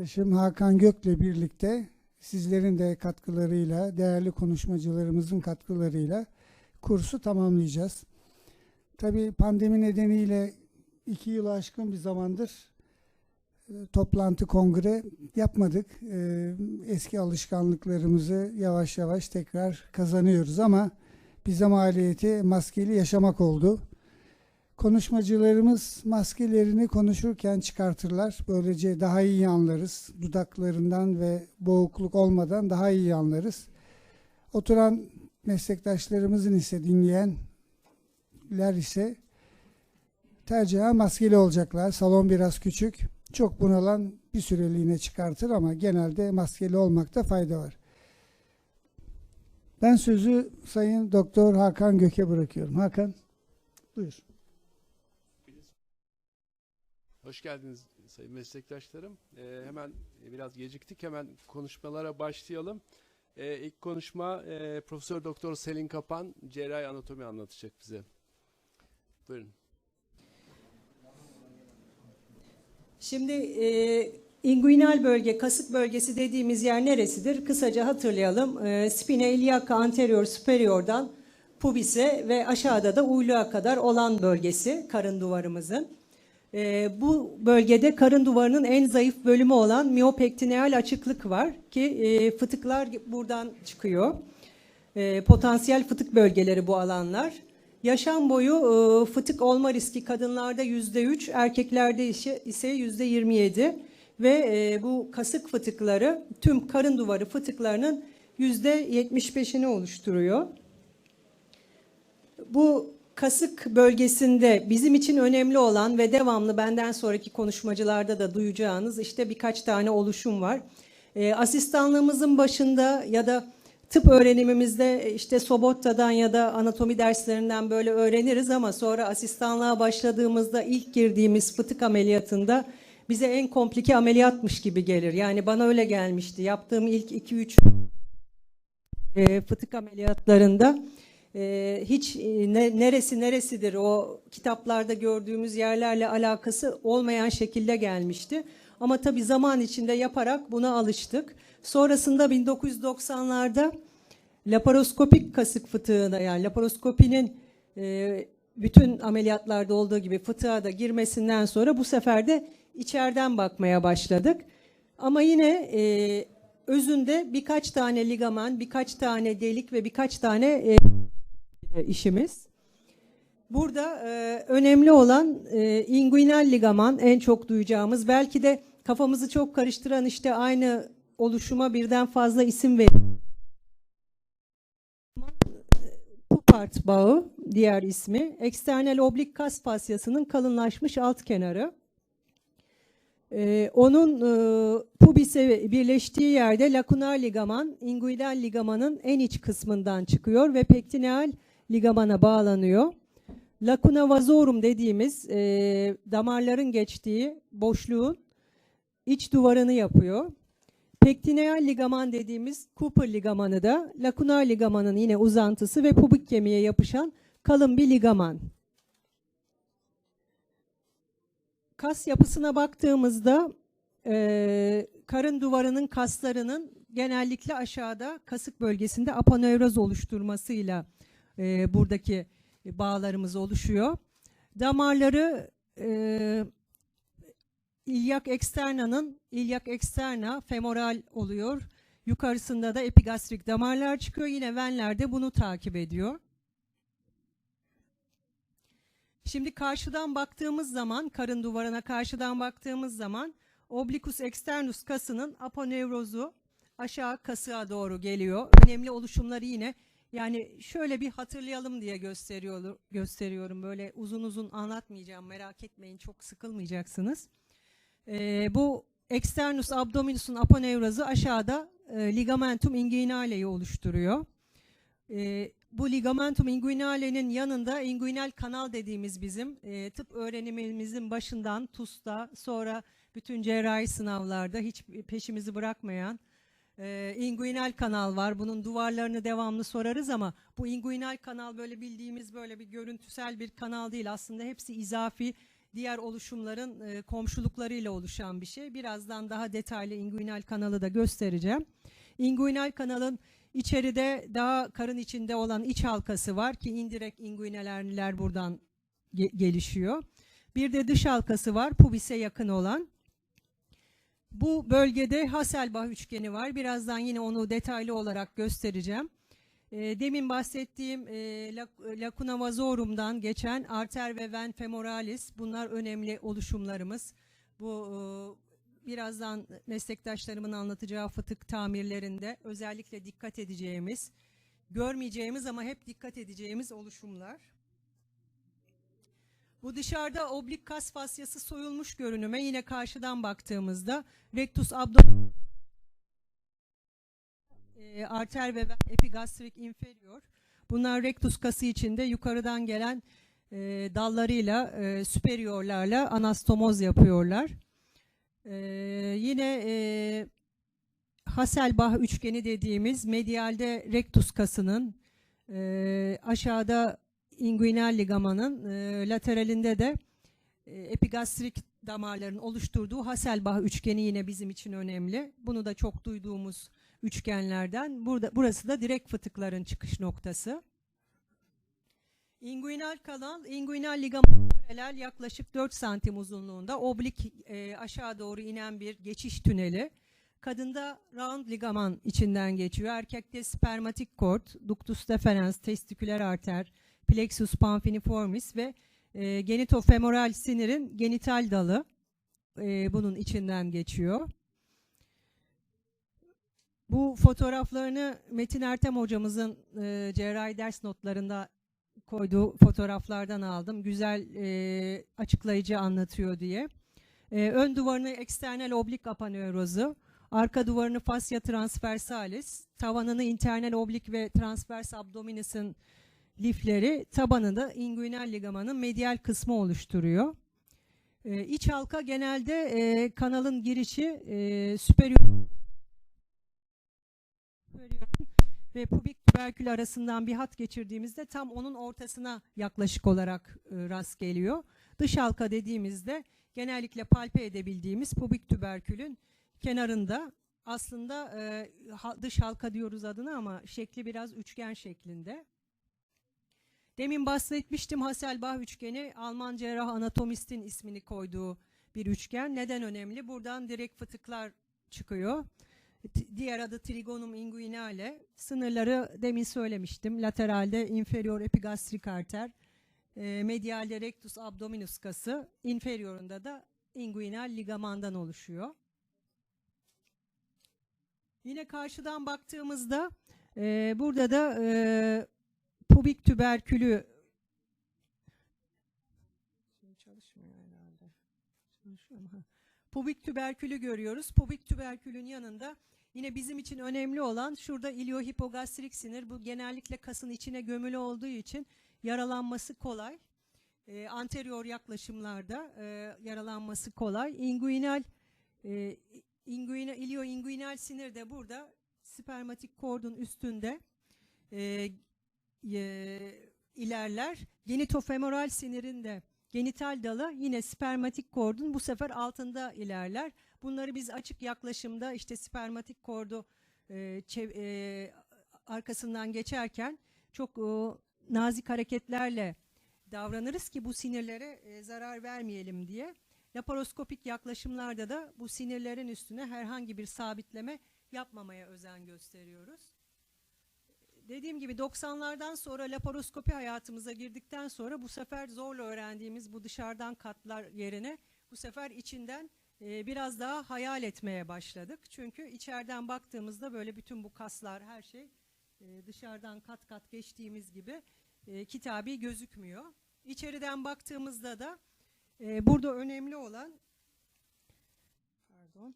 Arkadaşım Hakan Gök'le birlikte sizlerin de katkılarıyla, değerli konuşmacılarımızın katkılarıyla kursu tamamlayacağız. Tabii pandemi nedeniyle iki yılı aşkın bir zamandır e, toplantı, kongre yapmadık. E, Eski alışkanlıklarımızı yavaş yavaş tekrar kazanıyoruz ama bize maliyeti maskeli yaşamak oldu. Konuşmacılarımız maskelerini konuşurken çıkartırlar. Böylece daha iyi anlarız. Dudaklarından ve boğukluk olmadan daha iyi anlarız. Oturan meslektaşlarımızın ise dinleyenler ise tercihen maskeli olacaklar. Salon biraz küçük. Çok bunalan bir süreliğine çıkartır ama genelde maskeli olmakta fayda var. Ben sözü Sayın Doktor Hakan Gök'e bırakıyorum. Hakan, buyur. Hoş geldiniz sayın meslektaşlarım. Ee, hemen biraz geciktik. Hemen konuşmalara başlayalım. Ee, ilk konuşma e, Profesör Doktor Selin Kapan cerrahi anatomi anlatacak bize. Buyurun. Şimdi e, inguinal bölge, kasık bölgesi dediğimiz yer neresidir? Kısaca hatırlayalım. E, spina iliaca anterior superior'dan pubis'e ve aşağıda da uyluğa kadar olan bölgesi karın duvarımızın. E, bu bölgede karın duvarının en zayıf bölümü olan miyopektineal açıklık var ki e, fıtıklar buradan çıkıyor. E, potansiyel fıtık bölgeleri bu alanlar. Yaşam boyu e, fıtık olma riski kadınlarda yüzde üç, erkeklerde ise- yüzde yirmi yedi ve e, bu kasık fıtıkları tüm karın duvarı fıtıklarının yüzde yetmiş beşini oluşturuyor. Bu kasık bölgesinde bizim için önemli olan ve devamlı benden sonraki konuşmacılarda da duyacağınız işte birkaç tane oluşum var. E, asistanlığımızın başında ya da tıp öğrenimimizde e, işte Sobotta'dan ya da anatomi derslerinden böyle öğreniriz ama sonra asistanlığa başladığımızda ilk girdiğimiz fıtık ameliyatında bize en komplike ameliyatmış gibi gelir. Yani bana öyle gelmişti. Yaptığım ilk 2-3 e, fıtık ameliyatlarında e, hiç ne- neresi neresidir o kitaplarda gördüğümüz yerlerle alakası olmayan şekilde gelmişti. Ama tabii zaman içinde yaparak buna alıştık. Sonrasında 1990'larda laparoskopik kasık fıtığına yani laparoskopinin e, bütün ameliyatlarda olduğu gibi fıtığa da girmesinden sonra bu sefer de içeriden bakmaya başladık. Ama yine e, özünde birkaç tane ligamen, birkaç tane delik ve birkaç tane e, işimiz. Burada e, önemli olan e, inguinal ligaman en çok duyacağımız belki de kafamızı çok karıştıran işte aynı oluşuma birden fazla isim ver. Pupart bağı diğer ismi. Eksternal oblik kas fasyasının kalınlaşmış alt kenarı. Ee, onun e, pubise birleştiği yerde lakunar ligaman, inguinal ligamanın en iç kısmından çıkıyor ve pektineal ligamana bağlanıyor. Lacuna vasorum dediğimiz e, damarların geçtiği boşluğun iç duvarını yapıyor. Pektineal ligaman dediğimiz Cooper ligamanı da lakunar ligamanın yine uzantısı ve pubik kemiğe yapışan kalın bir ligaman. Kas yapısına baktığımızda e, karın duvarının kaslarının genellikle aşağıda kasık bölgesinde aponeuroz oluşturmasıyla e, buradaki bağlarımız oluşuyor. Damarları e, ilyak eksternanın ilyak eksterna femoral oluyor. Yukarısında da epigastrik damarlar çıkıyor. Yine venler de bunu takip ediyor. Şimdi karşıdan baktığımız zaman, karın duvarına karşıdan baktığımız zaman oblikus externus kasının aponeurozu aşağı kasığa doğru geliyor. Önemli oluşumları yine yani şöyle bir hatırlayalım diye gösteriyor, gösteriyorum. Böyle uzun uzun anlatmayacağım merak etmeyin çok sıkılmayacaksınız. Ee, bu externus abdominus'un aponeurozu aşağıda e, ligamentum inguinale'yi oluşturuyor. Ee, bu ligamentum inguinale'nin yanında inguinal kanal dediğimiz bizim e, tıp öğrenimimizin başından TUS'ta sonra bütün cerrahi sınavlarda hiç peşimizi bırakmayan e, inguinal kanal var. Bunun duvarlarını devamlı sorarız ama bu inguinal kanal böyle bildiğimiz böyle bir görüntüsel bir kanal değil. Aslında hepsi izafi diğer oluşumların e, komşuluklarıyla oluşan bir şey. Birazdan daha detaylı inguinal kanalı da göstereceğim. Inguinal kanalın içeride daha karın içinde olan iç halkası var ki indirekt inguinal herniler buradan ge- gelişiyor. Bir de dış halkası var pubise yakın olan. Bu bölgede Hasselbalch üçgeni var. Birazdan yine onu detaylı olarak göstereceğim. E, demin bahsettiğim e, lac- lacuna vazorum'dan geçen arter ve ven femoralis bunlar önemli oluşumlarımız. Bu e, birazdan meslektaşlarımın anlatacağı fıtık tamirlerinde özellikle dikkat edeceğimiz, görmeyeceğimiz ama hep dikkat edeceğimiz oluşumlar. Bu dışarıda oblik kas fasyası soyulmuş görünüme yine karşıdan baktığımızda rectus abdominis e, arter ve epigastrik inferior. Bunlar rectus kası içinde yukarıdan gelen e, dallarıyla, e, superiorlarla anastomoz yapıyorlar. E, yine e, Hasselbalch üçgeni dediğimiz medialde rectus kasının, e, aşağıda inguinal ligamanın, e, lateralinde de e, epigastrik damarların oluşturduğu Hasselbalch üçgeni yine bizim için önemli. Bunu da çok duyduğumuz üçgenlerden. Burada burası da direkt fıtıkların çıkış noktası. Inguinal kanal, inguinal ligaman paralel yaklaşık 4 santim uzunluğunda oblik e, aşağı doğru inen bir geçiş tüneli. Kadında round ligaman içinden geçiyor. Erkekte spermatik kort, ductus deferens, testiküler arter, plexus pamphiniformis ve e, genitofemoral sinirin genital dalı e, bunun içinden geçiyor. Bu fotoğraflarını Metin Ertem hocamızın e, cerrahi ders notlarında koyduğu fotoğraflardan aldım. Güzel e, açıklayıcı anlatıyor diye. E, ön duvarını eksternal oblik apaneurozu, arka duvarını fascia transversalis, tavanını internal oblik ve transvers abdominis'in lifleri, tabanı da inguinal ligamanın medial kısmı oluşturuyor. E, iç halka genelde e, kanalın girişi e, superior ve pubik tüberkül arasından bir hat geçirdiğimizde tam onun ortasına yaklaşık olarak e, rast geliyor. Dış halka dediğimizde genellikle palpe edebildiğimiz pubik tüberkülün kenarında aslında e, dış halka diyoruz adına ama şekli biraz üçgen şeklinde. Demin bahsetmiştim Hasselbalch üçgeni Alman cerrah anatomistin ismini koyduğu bir üçgen. Neden önemli? Buradan direkt fıtıklar çıkıyor. Diğer adı trigonum inguinale. Sınırları demin söylemiştim. Lateralde inferior epigastrik arter, e, medialde rectus abdominus kası, inferiorunda da inguinal ligamandan oluşuyor. Yine karşıdan baktığımızda e, burada da e, pubik tüberkülü Şimdi çalışmıyor herhalde. Çalışıyor mu? Pubik tüberkülü görüyoruz. Pubik tüberkülün yanında yine bizim için önemli olan şurada iliohipogastrik sinir. Bu genellikle kasın içine gömülü olduğu için yaralanması kolay. Ee, anterior yaklaşımlarda e, yaralanması kolay. Inguinal e, inguinal sinir de burada spermatik kordun üstünde e, e, ilerler. Genitofemoral sinirin de genital dalı yine spermatik kordun bu sefer altında ilerler. Bunları biz açık yaklaşımda işte spermatik kordu e, e, arkasından geçerken çok e, nazik hareketlerle davranırız ki bu sinirlere e, zarar vermeyelim diye. Laparoskopik yaklaşımlarda da bu sinirlerin üstüne herhangi bir sabitleme yapmamaya özen gösteriyoruz. Dediğim gibi 90'lardan sonra laparoskopi hayatımıza girdikten sonra bu sefer zorla öğrendiğimiz bu dışarıdan katlar yerine bu sefer içinden e, biraz daha hayal etmeye başladık. Çünkü içeriden baktığımızda böyle bütün bu kaslar her şey e, dışarıdan kat kat geçtiğimiz gibi e, kitabi gözükmüyor. İçeriden baktığımızda da e, burada önemli olan pardon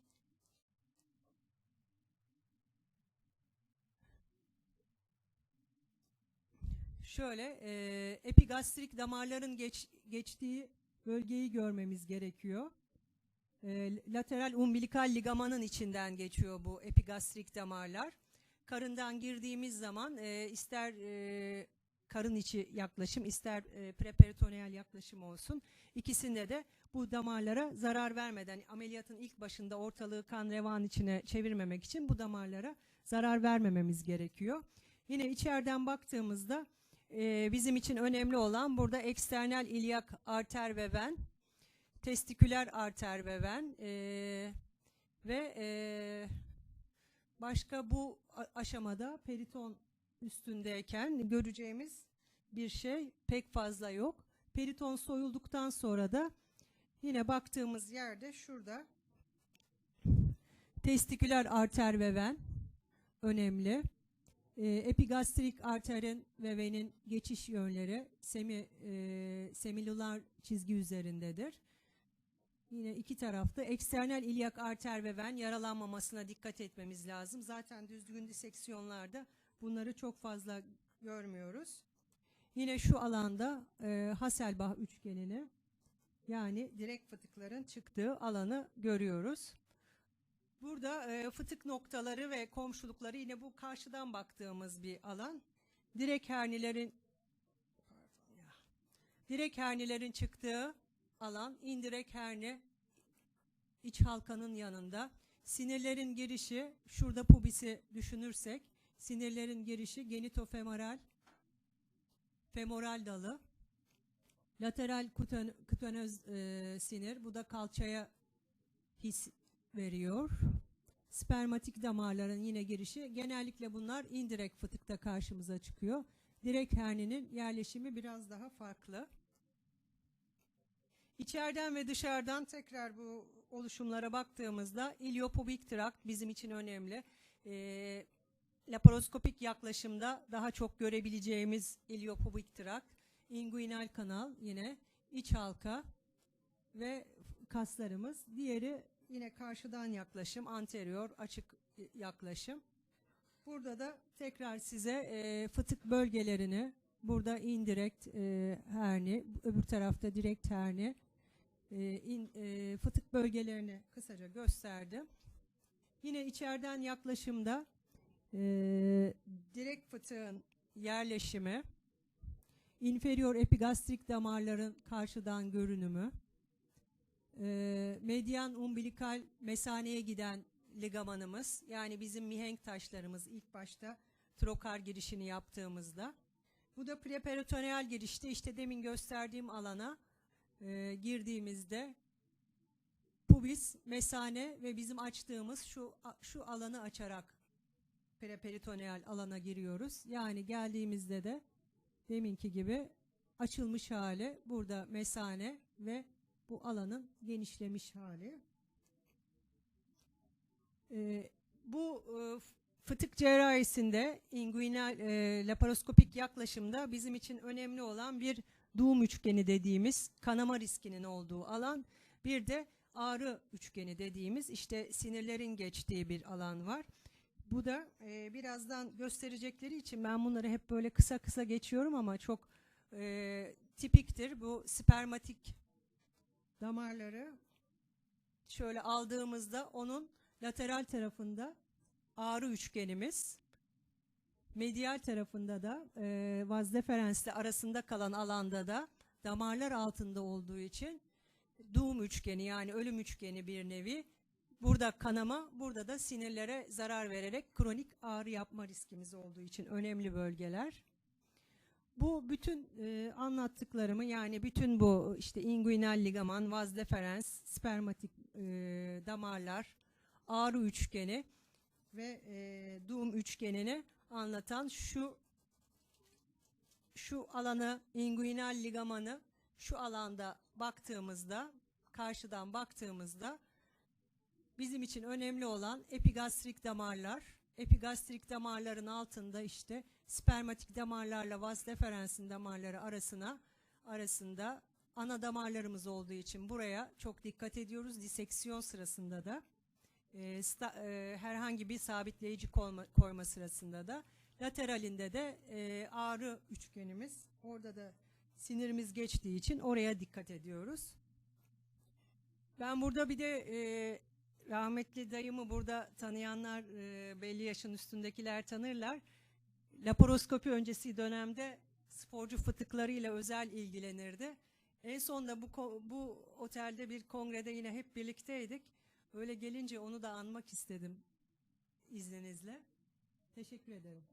Şöyle e, epigastrik damarların geç, geçtiği bölgeyi görmemiz gerekiyor. E, lateral umbilikal ligamanın içinden geçiyor bu epigastrik damarlar. Karından girdiğimiz zaman e, ister e, karın içi yaklaşım ister e, preperitoneal yaklaşım olsun. İkisinde de bu damarlara zarar vermeden ameliyatın ilk başında ortalığı kan revan içine çevirmemek için bu damarlara zarar vermememiz gerekiyor. Yine içeriden baktığımızda e, bizim için önemli olan burada eksternal ilyak arter ve ven, testiküler arter ve ven e, ve e, başka bu aşamada periton üstündeyken göreceğimiz bir şey pek fazla yok. Periton soyulduktan sonra da yine baktığımız yerde şurada testiküler arter ve ven önemli. E, epigastrik arterin ve venin geçiş yönleri semi, e, semilüler çizgi üzerindedir. Yine iki tarafta eksternal ilyak arter ve ven yaralanmamasına dikkat etmemiz lazım. Zaten düzgün diseksiyonlarda bunları çok fazla görmüyoruz. Yine şu alanda e, Hasselbalch üçgenini yani direkt fıtıkların çıktığı alanı görüyoruz. Burada e, fıtık noktaları ve komşulukları yine bu karşıdan baktığımız bir alan. Direkt hernilerin. Direkt hernilerin çıktığı alan, indirek herni iç halkanın yanında. Sinirlerin girişi, şurada pubisi düşünürsek, sinirlerin girişi genitofemoral femoral dalı. Lateral kutan, kutanöz e, sinir, bu da kalçaya his veriyor. Spermatik damarların yine girişi. Genellikle bunlar indirek fıtıkta karşımıza çıkıyor. Direkt herninin yerleşimi biraz daha farklı. İçeriden ve dışarıdan tekrar bu oluşumlara baktığımızda iliopubik trakt bizim için önemli. Ee, laparoskopik yaklaşımda daha çok görebileceğimiz iliopubik trakt, inguinal kanal yine iç halka ve kaslarımız. Diğeri yine karşıdan yaklaşım, anterior açık yaklaşım. Burada da tekrar size e, fıtık bölgelerini, burada indirekt e, herni, öbür tarafta direkt herni, e, in, e, fıtık bölgelerini kısaca gösterdim. Yine içeriden yaklaşımda e, direkt fıtığın yerleşimi, inferior epigastrik damarların karşıdan görünümü, e, medyan umbilikal mesaneye giden ligamanımız yani bizim mihenk taşlarımız ilk başta trokar girişini yaptığımızda. Bu da preperitoneal girişte işte demin gösterdiğim alana e, girdiğimizde pubis, mesane ve bizim açtığımız şu şu alanı açarak preperitoneal alana giriyoruz. Yani geldiğimizde de deminki gibi açılmış hali burada mesane ve bu alanın genişlemiş hali. Ee, bu e, fıtık cerrahisinde inguinal e, laparoskopik yaklaşımda bizim için önemli olan bir doğum üçgeni dediğimiz kanama riskinin olduğu alan. Bir de ağrı üçgeni dediğimiz işte sinirlerin geçtiği bir alan var. Bu da e, birazdan gösterecekleri için ben bunları hep böyle kısa kısa geçiyorum ama çok e, tipiktir. Bu spermatik damarları şöyle aldığımızda onun lateral tarafında ağrı üçgenimiz, medial tarafında da e, vaz deferensle arasında kalan alanda da damarlar altında olduğu için doğum üçgeni yani ölüm üçgeni bir nevi. Burada kanama, burada da sinirlere zarar vererek kronik ağrı yapma riskimiz olduğu için önemli bölgeler. Bu bütün e, anlattıklarımı yani bütün bu işte inguinal ligaman, vaz deferens, spermatik e, damarlar, ağrı üçgeni ve e, doğum üçgenini anlatan şu şu alanı inguinal ligamanı şu alanda baktığımızda karşıdan baktığımızda bizim için önemli olan epigastrik damarlar. Epigastrik damarların altında işte spermatik damarlarla vas deferensin damarları arasına arasında ana damarlarımız olduğu için buraya çok dikkat ediyoruz. Diseksiyon sırasında da e, sta- e, herhangi bir sabitleyici koyma, koyma sırasında da lateralinde de e, ağrı üçgenimiz orada da sinirimiz geçtiği için oraya dikkat ediyoruz. Ben burada bir de e, rahmetli dayımı burada tanıyanlar e, belli yaşın üstündekiler tanırlar. Laparoskopi öncesi dönemde sporcu fıtıklarıyla özel ilgilenirdi. En son da bu bu otelde bir kongrede yine hep birlikteydik. Öyle gelince onu da anmak istedim izninizle. Teşekkür ederim.